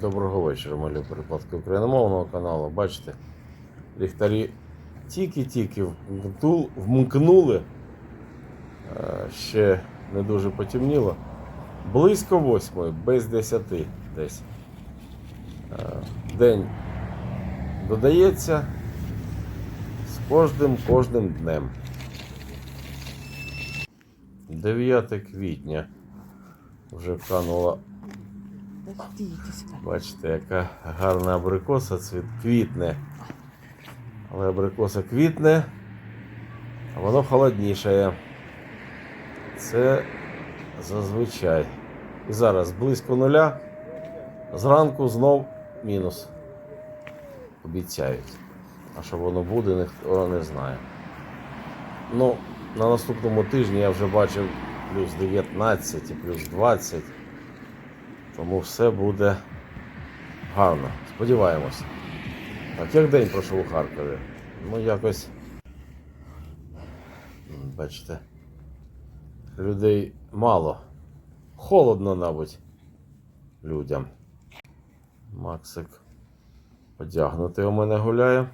Доброго вечора, малі припадки україномовного каналу. Бачите, ліхтарі тільки-тільки вмкнули, е, ще не дуже потемніло. Близько восьмої, без десяти десь. Е, День додається з кожним кожним днем. 9 квітня вже канула Бачите, яка гарна абрикоса цвіт квітне. Але абрикоса квітне, а воно холодніше. Це зазвичай. І зараз близько нуля. Зранку знов мінус. Обіцяють. А що воно буде, ніхто не знає. Ну, на наступному тижні я вже бачив плюс 19 і плюс 20. Тому все буде гарно. Сподіваємось. Так, як день пройшов у Харкові? Ну, якось. Бачите. Людей мало. Холодно, мабуть, людям. Максик одягнутий у мене гуляє.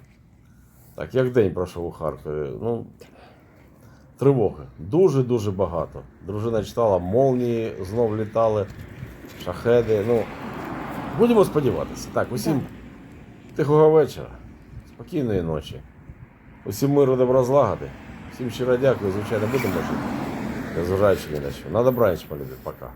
Так, як день пройшов у Харкові? Ну, тривоги. Дуже-дуже багато. Дружина читала, молнії знов літали, шахеди. Ну, будемо сподіватися. Так, усім тихого вечора, спокійної ночі. Усім миру добра злагоди. Всім щиро дякую, звичайно, будемо жити. Незважаючи ні на що. На добраніч, полюбі. Пока.